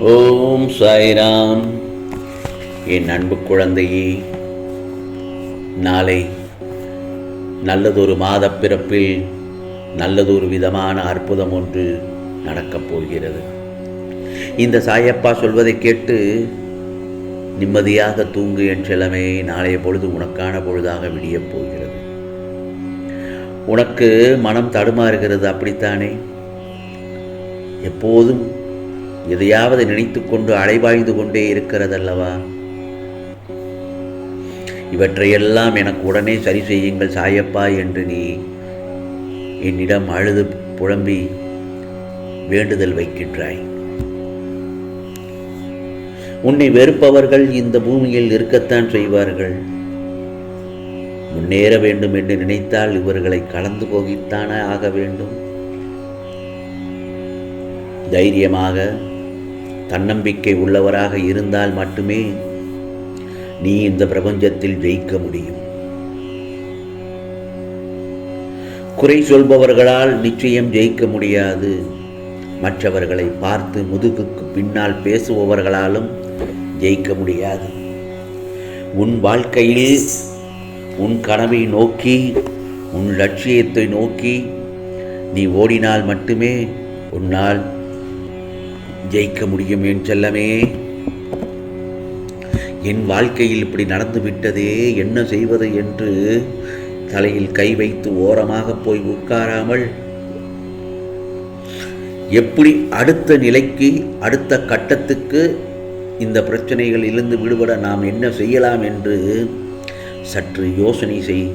ஓம் சாய்ராம். என் அன்பு குழந்தையே நாளை நல்லதொரு மாதப் பிறப்பில் நல்லதொரு விதமான அற்புதம் ஒன்று நடக்கப் போகிறது. இந்த சாயப்பா சொல்வதை கேட்டு நிம்மதியாக தூங்கு என் செல்லமே நாளைய பொழுது உனக்கான பொழுதாக விடியப் போகிறது. உனக்கு மனம் தடுமாறுகிறது அப்படித்தானே? எப்போதும் எதையாவது நினைத்துக்கொண்டு அலைவாய்ந்து கொண்டே இருக்கிறதல்லவா? இவற்றையெல்லாம் எனக்கு உடனே சரி செய்யுங்கள் சாயப்பா என்று நீ என்னிடம் அழுது புலம்பி வேண்டுதல் வைக்கின்றாய். உன்னை வெறுப்பவர்கள் இந்த பூமியில் இருக்கத்தான் செய்வார்கள். முன்னேற வேண்டும் என்று நினைத்தால் இவர்களை கலந்து போகித்தானே ஆக வேண்டும். தைரியமாக தன்னம்பிக்கை உள்ளவராக இருந்தால் மட்டுமே நீ இந்த பிரபஞ்சத்தில் ஜெயிக்க முடியும். குறை சொல்பவர்களால் நிச்சயம் ஜெயிக்க முடியாது. மற்றவர்களை பார்த்து முதுகுக்கு பின்னால் பேசுபவர்களாலும் ஜெயிக்க முடியாது. உன் வாழ்க்கையில் உன் கனவை நோக்கி உன் லட்சியத்தை நோக்கி நீ ஓடினால் மட்டுமே உன்னால் ஜெயிக்க முடியும் என் செல்லமே. என் வாழ்க்கையில் இப்படி நடந்து விட்டதே என்ன செய்வது என்று தலையில் கை வைத்து ஓரமாக போய் உட்காராமல் எப்படி அடுத்த நிலைக்கு அடுத்த கட்டத்துக்கு இந்த பிரச்சனைகள் இருந்து விடுபட நாம் என்ன செய்யலாம் என்று சற்று யோசனை செய்.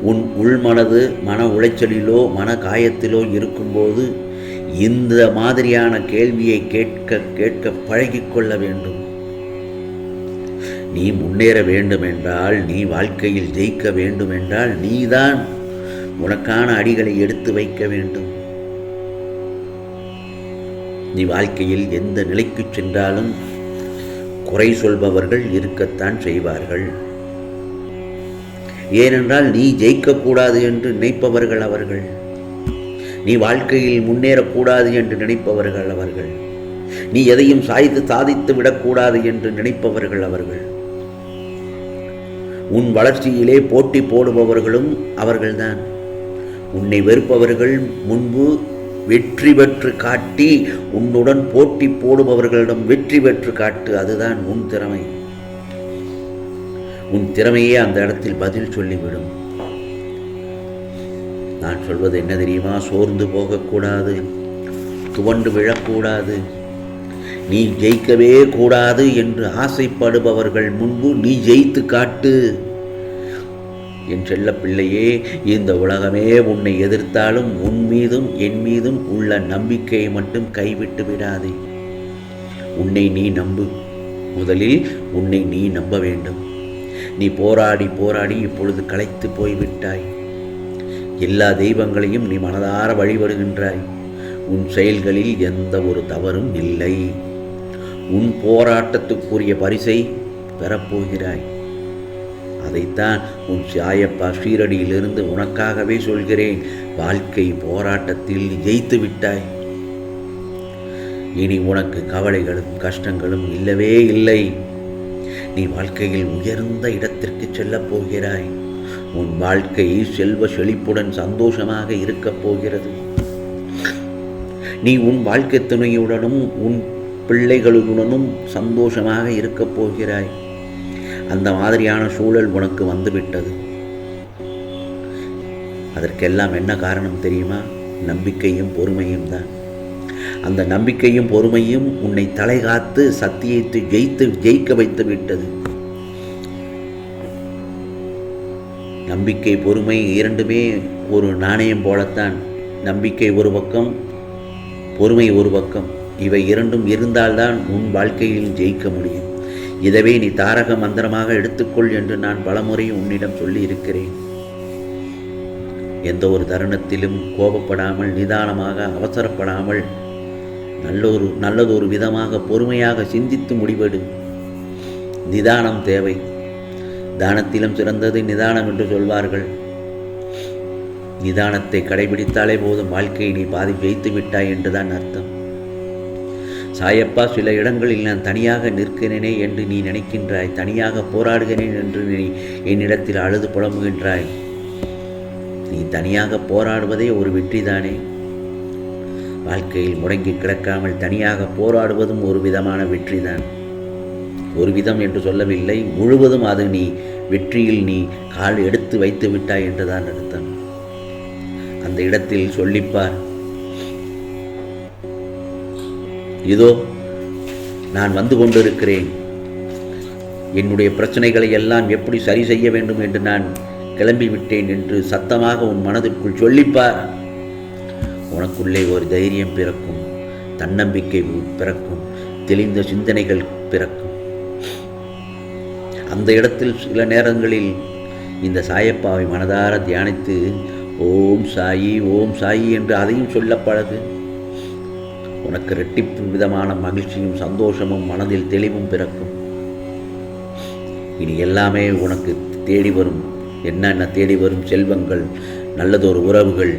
உன் உள்மனது மன உளைச்சலிலோ மன காயத்திலோ இருக்கும்போது இந்த மாதிரியான கேள்வியை கேட்க கேட்க பழகிக்கொள்ள வேண்டும். நீ முன்னேற வேண்டும் என்றால் நீ வாழ்க்கையில் ஜெயிக்க வேண்டும் என்றால் நீதான் உனக்கான அடிகளை எடுத்து வைக்க வேண்டும். நீ வாழ்க்கையில் எந்த நிலைக்கு சென்றாலும் குறை சொல்பவர்கள் இருக்கத்தான் செய்வார்கள். ஏனென்றால் நீ ஜெயிக்கக்கூடாது என்று நினைப்பவர்கள் அவர்கள். நீ வாழ்க்கையில் முன்னேறக்கூடாது என்று நினைப்பவர்கள் அவர்கள். நீ எதையும் சாய்த்து சாதித்து விடக்கூடாது என்று நினைப்பவர்கள் அவர்கள். உன் வளர்ச்சியிலே போட்டி போடுபவர்களும் அவர்கள்தான். உன்னை வெறுப்பவர்கள் முன்பு வெற்றி பெற்று காட்டி உன்னுடன் போட்டி போடுபவர்களிடம் வெற்றி பெற்று காட்டு அதுதான் உன் திறமை. உன் திறமையே அந்த இடத்தில் பதில் சொல்லிவிடும். நான் சொல்வது என்ன தெரியுமா? சோர்ந்து போகக்கூடாது துவண்டு விழக்கூடாது. நீ ஜெயிக்கவே கூடாது என்று ஆசைப்படுபவர்கள் முன்பு நீ ஜெயித்து காட்டு என் செல்ல பிள்ளையே இந்த உலகமே உன்னை எதிர்த்தாலும் உன் மீதும் என் மீதும் உள்ள நம்பிக்கையை மட்டும் கைவிட்டு விடாதே. உன்னை நீ நம்பு. முதலில் உன்னை நீ நம்ப வேண்டும். நீ போராடி போராடி இப்பொழுது களைத்து போய்விட்டாய். எல்லா தெய்வங்களையும் நீ மனதார வழிபடுகின்றாய். உன் செயல்களில் எந்த ஒரு தவறும் இல்லை. உன் போராட்டத்துக்குரிய பரிசை பெறப்போகிறாய். அதைத்தான் உன் சாயப்பா ஷீரடியிலிருந்து உனக்காகவே சொல்கிறேன். வாழ்க்கை போராட்டத்தில் ஜெயித்து விட்டாய். இனி உனக்கு கவலைகளும் கஷ்டங்களும் இல்லவே இல்லை. நீ வாழ்க்கையில் உயர்ந்த இடத்திற்கு செல்லப் போகிறாய். உன் வாழ்க்கை செல்வ செழிப்புடன் சந்தோஷமாக இருக்கப் போகிறது. நீ உன் வாழ்க்கை துணையுடனும் உன் பிள்ளைகளுடனும் சந்தோஷமாக இருக்கப் போகிறாய். அந்த மாதிரியான சூழல் உனக்கு வந்துவிட்டது. அதற்கெல்லாம் என்ன காரணம் தெரியுமா? நம்பிக்கையும் பொறுமையும் தான். அந்த நம்பிக்கையும் பொறுமையும் உன்னை தலை காத்து சத்தியத்தை ஜெயித்து ஜெயிக்க வைத்து விட்டது நம்பிக்கை பொறுமை இரண்டுமே ஒரு நாணயம் போலத்தான். நம்பிக்கை ஒரு பக்கம் பொறுமை ஒரு பக்கம். இவை இரண்டும் இருந்தால்தான் உன் வாழ்க்கையில் ஜெயிக்க முடியும். இதவே நீ தாரக மந்திரமாக எடுத்துக்கொள் என்று நான் பலமுறை உன்னிடம் சொல்லி இருக்கிறேன் எந்த ஒரு தருணத்திலும் கோபப்படாமல் நிதானமாக அவசரப்படாமல் நல்லொரு நல்லதொரு விதமாக பொறுமையாக சிந்தித்து முடிவெடு. நிதானம் தேவை. தானத்திலும் சிறந்தது நிதானம் என்று சொல்வார்கள். நிதானத்தை கடைபிடித்தாலே போதும் வாழ்க்கையை நீ பாதி ஜெயித்து விட்டாய் என்றுதான் அர்த்தம். சாயப்பா சில இடங்களில் நான் தனியாக நிற்கிறேனே என்று நீ நினைக்கின்றாய். தனியாக போராடுகிறேன் என்று நீ என்னிடத்தில் அழுது புலம்புகின்றாய். நீ தனியாக போராடுவதே ஒரு வெற்றிதானே. வாழ்க்கையில் முடங்கி கிடக்காமல் தனியாக போராடுவதும் ஒரு விதமான வெற்றிதான். ஒரு விதம் என்று சொல்லவில்லை. முழுவதும் அது நீ வெற்றியில் நீ கால் எடுத்து வைத்து விட்டாய் என்றுதான் அர்த்தம். அந்த இடத்தில் சொல்லிப்பார் இதோ நான் வந்து கொண்டிருக்கிறேன். என்னுடைய பிரச்சனைகளை எல்லாம் எப்படி சரி செய்ய வேண்டும் என்று நான் கிளம்பி விட்டேன் என்று சத்தமாக உன் மனதிற்குள் சொல்லிப்பார். உனக்குள்ளே ஒரு தைரியம் பிறக்கும் தன்னம்பிக்கை பிறக்கும் தெளிந்த சிந்தனைகள் பிறக்கும். அந்த இடத்தில் சில நேரங்களில் இந்த சாயப்பாவை மனதார தியானித்து ஓம் சாயி ஓம் சாயி என்று அதையும் சொல்ல பழகு உனக்கு ரெட்டிப்பு விதமான மகிழ்ச்சியும் சந்தோஷமும் மனதில் தெளிவும் பிறக்கும். இனி எல்லாமே உனக்கு தேடி வரும். என்னென்ன தேடி வரும் செல்வங்கள் நல்லதொரு உறவுகள்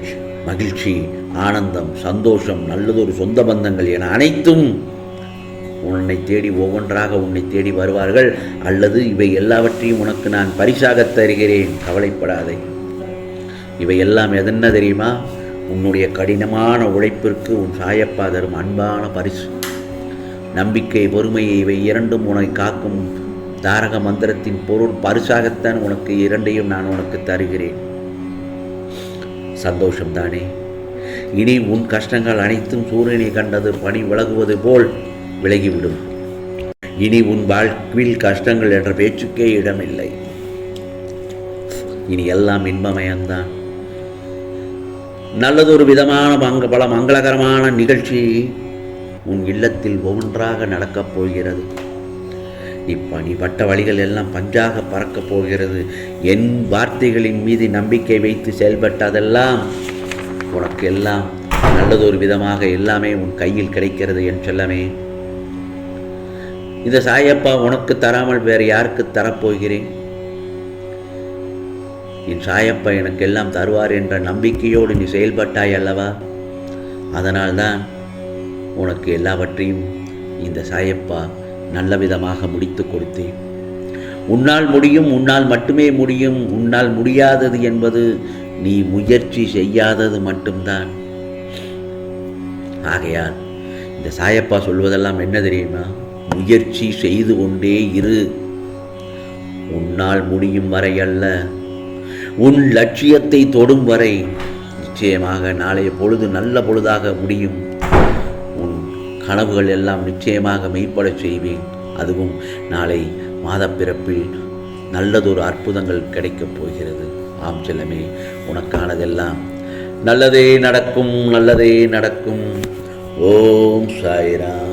மகிழ்ச்சி ஆனந்தம் சந்தோஷம் நல்லதொரு சொந்த பந்தங்கள் என அனைத்தும் உன்னை தேடி ஒவ்வொன்றாக உன்னை தேடி வருவார்கள். அல்லது இவை எல்லாவற்றையும் உனக்கு நான் பரிசாக தருகிறேன். கவலைப்படாதே. இவை எல்லாம் எதென்ன தெரியுமா? உன்னுடைய கடினமான உழைப்பிற்கு உன் சாயப்பா தரும் அன்பான பரிசு. நம்பிக்கை பொறுமையை இவை இரண்டும் உன்னை காக்கும் தாரக மந்திரத்தின் பொருள். பரிசாகத்தான் உனக்கு இரண்டையும் நான் உனக்கு தருகிறேன். சந்தோஷம்தானே இனி உன் கஷ்டங்கள் அனைத்தும் சூரியனை கண்டது பனி விலகுவது போல். விலகிவிடும். இனி உன் வாழ்வில் கஷ்டங்கள் என்ற பேச்சுக்கே இடமில்லை. இனி எல்லாம் இன்பமயம்தான். நல்லதொரு விதமான மங்க பல மங்களகரமான நிகழ்ச்சி உன் இல்லத்தில் ஒவ்வொன்றாக நடக்கப் போகிறது. இப்ப நீ பட்ட வழிகள் எல்லாம் பஞ்சாக பறக்கப் போகிறது. என் வார்த்தைகளின் மீது நம்பிக்கை வைத்து செயல்பட்டதெல்லாம் உனக்கு எல்லாம் நல்லதொரு விதமாக எல்லாமே உன் கையில் கிடைக்கிறது என் செல்லமே. இந்த சாயப்பா உனக்கு தராமல் வேறு யாருக்கு தரப்போகிறேன்? என் சாயப்பா எனக்கு எல்லாம் தருவார் என்ற நம்பிக்கையோடு நீ செயல்பட்டாய் அல்லவா? அதனால்தான் உனக்கு எல்லாவற்றையும் இந்த சாயப்பா நல்ல விதமாக முடித்து கொடுத்தேன். உன்னால் முடியும் உன்னால் மட்டுமே முடியும் உன்னால் முடியாதது என்பது நீ முயற்சி செய்யாதது மட்டும்தான். ஆகையால் இந்த சாயப்பா சொல்வதெல்லாம் என்ன தெரியுமா? முயற்சி செய்து கொண்டே இரு. உன்னால் முடியும் வரை அல்ல. உன் லட்சியத்தை தொடும் வரை நிச்சயமாக நாளைய பொழுது நல்ல பொழுதாக முடியும். உன் கனவுகள் எல்லாம் நிச்சயமாக மெய்ப்படச் செய்வேன். அதுவும் நாளை மாதப்பிறப்பில் நல்லதொரு அற்புதங்கள் கிடைக்கப் போகிறது. ஆம் செல்லமே உனக்கானதெல்லாம் நல்லதே நடக்கும் நல்லதே நடக்கும். ஓம் சாய்ராம்.